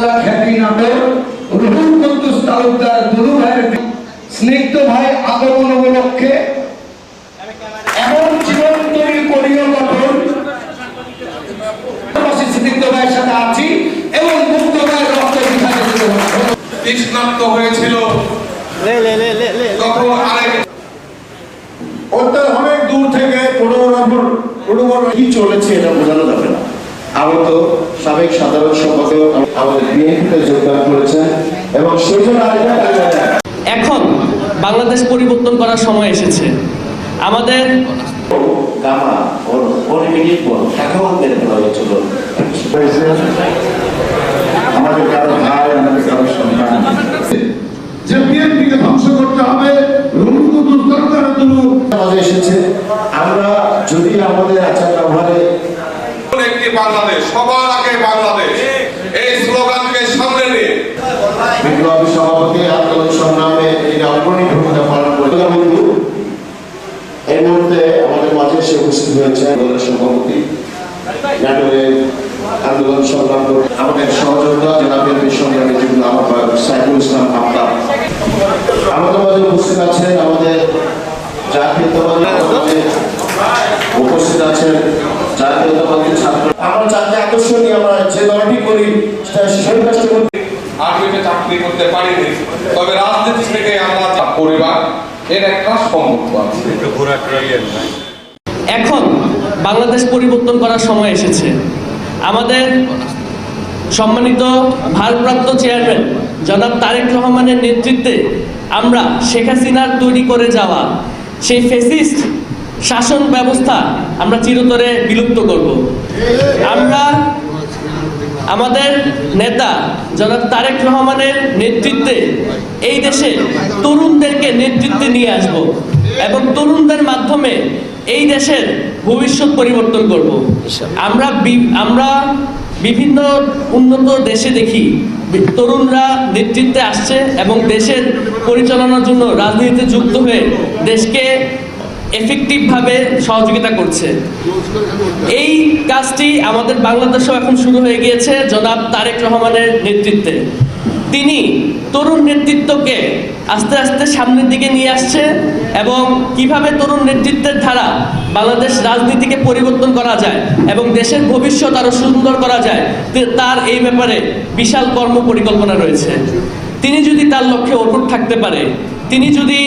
বাংলা খ্যাতি নাটক রুহুল কুদ্দুস তালুকদার দুলু ভাইয়ের স্নিগ্ধ ভাই আগমন উপলক্ষে এমন জীবন তৈরি করিও গঠন স্নিগ্ধ ভাইয়ের সাথে আছি এবং মুক্ত ভাইয়ের রক্ত তৃষ্ণাক্ত হয়েছিল। তখন আরেক অনেক দূর থেকে পনেরো নম্বর পনেরো কি চলেছে এটা বোঝানো যাবে আগত সাবেক সাধারণ সম্পাদক আমাদের বিএনপিতে যোগদান করেছেন এবং সেই জন্য এখন বাংলাদেশ পরিবর্তন করার সময় এসেছে। আমাদের গামা ওর ওর মিনিট পর তাকেও মেরে হয়েছিল আমাদের কারও ভাই আমাদের কারও সন্তান। যে বিএনপিকে ধ্বংস করতে হবে রুহুল কুদ্দুস দরকার তুলু মাঝে এসেছে আমরা যদি আমাদের আচার ব্যবহারে একটি বাংলাদেশ, সবার আগে বাংলাদেশ। এই স্লোগানকে সামনে নিয়ে। বিপ্লবী সভাপতি আন্দোলন সংগ্রামে এই অগ্রণী ভূমিকা পালন করে। এই মুহূর্তে আমাদের মাঝে এসে উপস্থিত হয়েছে আন্দোলনের সভাপতি, নাটোরের আন্দোলন সংগ্রাম আমাদের সহযোগিতা জেলা বিএনপি সংগ্রামী যুগ্ম আহ্বায়ক সাইফুল ইসলাম হামদা। আমাদের মাঝে উপস্থিত আছেন আমাদের জাতীয়তাবাদী উপস্থিত আছেন জাতীয়তাবাদী ছাত্র আমরা চারটে আদর্শ নিয়ে আমরা যে দলটি করি সেটা সেই কাজটা করতে চাকরি করতে পারিনি। তবে রাজনীতি থেকে আমরা পরিবার এর একটা সম্পর্ক আছে। এখন বাংলাদেশ পরিবর্তন করার সময় এসেছে। আমাদের সম্মানিত ভারপ্রাপ্ত চেয়ারম্যান জনাব তারেক রহমানের নেতৃত্বে আমরা শেখ হাসিনার তৈরি করে যাওয়া সেই ফেসিস্ট শাসন ব্যবস্থা আমরা চিরতরে বিলুপ্ত করব। আমরা আমাদের নেতা জনাব তারেক রহমানের নেতৃত্বে এই দেশে তরুণদেরকে নেতৃত্বে নিয়ে আসব এবং তরুণদের মাধ্যমে এই দেশের ভবিষ্যৎ পরিবর্তন করব। আমরা আমরা বিভিন্ন উন্নত দেশে দেখি তরুণরা নেতৃত্বে আসছে এবং দেশের পরিচালনার জন্য রাজনীতিতে যুক্ত হয়ে দেশকে এফেক্টিভভাবে সহযোগিতা করছে। এই কাজটি আমাদের বাংলাদেশেও এখন শুরু হয়ে গিয়েছে জনাব তারেক রহমানের নেতৃত্বে। তিনি তরুণ নেতৃত্বকে আস্তে আস্তে সামনের দিকে নিয়ে আসছে এবং কীভাবে তরুণ নেতৃত্বের ধারা বাংলাদেশ রাজনীতিকে পরিবর্তন করা যায় এবং দেশের ভবিষ্যৎ আরও সুন্দর করা যায় তার এই ব্যাপারে বিশাল কর্ম পরিকল্পনা রয়েছে। তিনি যদি তার লক্ষ্যে অটুট থাকতে পারে, তিনি যদি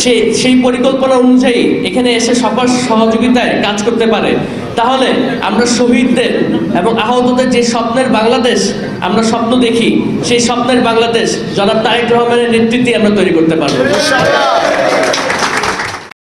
সে, সেই পরিকল্পনা অনুযায়ী এখানে এসে সবার সহযোগিতায় কাজ করতে পারে। তাহলে আমরা শহীদদের এবং আহতদের যে স্বপ্নের বাংলাদেশ আমরা স্বপ্ন দেখি, সেই স্বপ্নের বাংলাদেশ জনাব তারেক রহমানের নেতৃত্বে আমরা তৈরি করতে পারব।